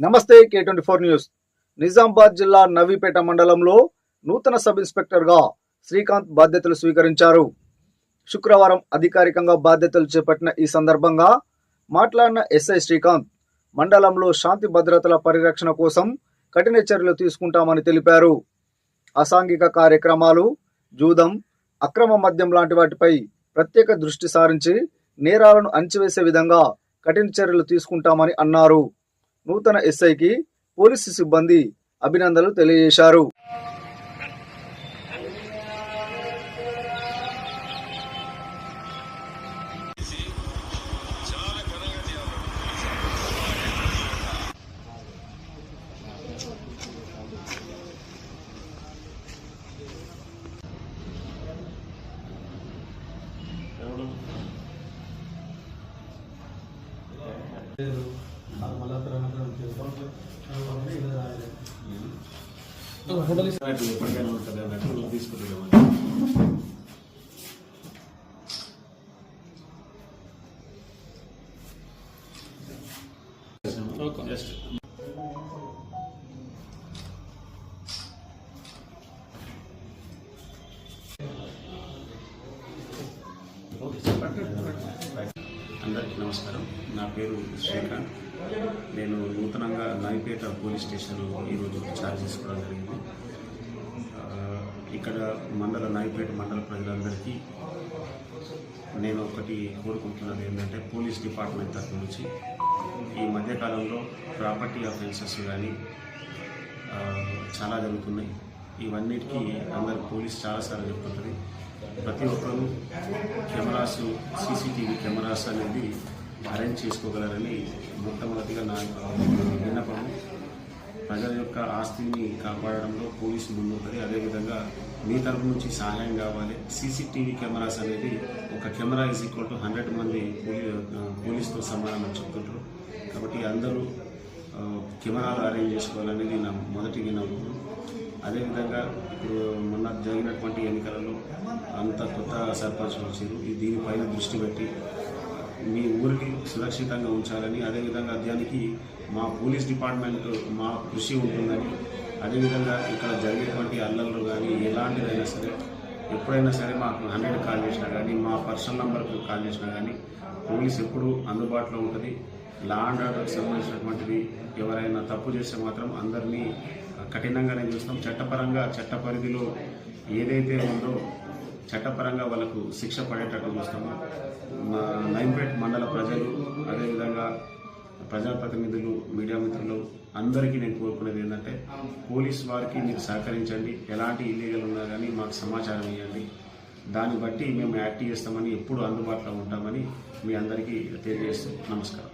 నమస్తే K twenty four news Nizamabad జిల్లా నవీపేట మండలంలో నూతన సబ్ ఇన్స్పెక్టర్గా శ్రీకాంత్ బాధ్యతలు స్వీకరించారు. శుక్రవారం అధికారికంగా బాధ్యతలు చేపట్టిన ఈ సందర్భంగా మాట్లాడిన ఎస్ఐ శ్రీకాంత్ మండలంలో శాంతి భద్రతల పరిరక్షణ కోసం కఠిన చర్యలు తీసుకుంటామని తెలిపారు. అసాంఘిక కార్యక్రమాలు జూదం అక్రమ మద్యం లాంటి వాటిపై ప్రత్యేక దృష్టి సారించి నేరాలను అణచివేసే విధంగా కఠిన చర్యలు తీసుకుంటామని అన్నారు. నూతన ఎస్ఐకి పోలీసు సిబ్బంది అభినందనలు తెలియజేశారు. ఎప్పటికైనా ఉంటుంది అన్నట్టు నువ్వు తీసుకుంటున్నావు జస్ట్ అందరికీ నమస్కారం. నా పేరు శ్రీకాంత్. నేను నూతనంగా నాయిపేట పోలీస్ స్టేషన్ ఈరోజు ఛార్జ్ చేసుకోవడం జరిగింది. ఇక్కడ మండల నాయిపేట మండల ప్రజలందరికీ నేను ఒకటి కోరుకుంటున్నది ఏంటంటే పోలీస్ డిపార్ట్మెంట్ తరఫు నుంచి ఈ మధ్యకాలంలో ప్రాపర్టీ అఫెన్సెస్ కానీ చాలా జరుగుతున్నాయి. ఇవన్నిటికీ అందరు పోలీస్ చాలాసార్లు చెప్తుంటుంది. ప్రతి ఒక్కరూ కెమెరాస్ సీసీటీవీ కెమెరాస్ అనేది అరేంజ్ చేసుకోగలరని మొట్టమొదటిగా నా విన్నపం ప్రజల యొక్క ఆస్తిని కాపాడడంలో పోలీసు ముందుంటుంది అదేవిధంగా మీ తరపు నుంచి సహాయం కావాలి. సీసీటీవీ కెమెరాస్ అనేది ఒక camera is equal to hundred మంది పోలీ పోలీస్తో సమానం అని చెప్తుంటారు. కాబట్టి అందరూ కెమెరాలు అరేంజ్ చేసుకోవాలనేది నా మొదటి విన్నపం అదేవిధంగా ఇప్పుడు మొన్న జరిగినటువంటి ఎన్నికలలో అంత కొత్త సర్పంచ్ వచ్చారు దీనిపైన దృష్టి పెట్టి మీ ఊరికి సురక్షితంగా ఉంచాలని అదేవిధంగా దానికి మా పోలీస్ డిపార్ట్మెంట్ మా కృషి ఉంటుందని అదేవిధంగా ఇక్కడ జరిగేటువంటి అల్లర్లు కానీ ఎలాంటిదైనా సరే ఎప్పుడైనా సరే మాకు హండ్రెడ్ కాల్ చేసినా కానీ మా పర్సనల్ నెంబర్కి కాల్ చేసినా కానీ పోలీస్ ఎప్పుడు అందుబాటులో ఉంటుంది. లా అండ్ ఆర్డర్కి సంబంధించినటువంటిది ఎవరైనా తప్పు చేస్తే మాత్రం అందరినీ కఠినంగానే చూస్తాం. చట్టపరంగా చట్ట పరిధిలో ఏదైతే ఉందో చట్టపరంగా వాళ్ళకు శిక్ష పడేటట్టు చూస్తాము మా నైంపేట్ మండల ప్రజలు అదేవిధంగా ప్రజాప్రతినిధులు మీడియా మిత్రులు అందరికీ నేను కోరుకునేది ఏంటంటే పోలీస్ వారికి మీరు సహకరించండి. ఎలాంటి ఇల్లీగల్ ఉన్నా కానీ మాకు సమాచారం ఇవ్వండి. దాన్ని బట్టి మేము యాక్ట్ చేస్తామని ఎప్పుడు అందుబాటులో ఉంటామని మీ అందరికీ తెలియజేస్తూ నమస్కారం.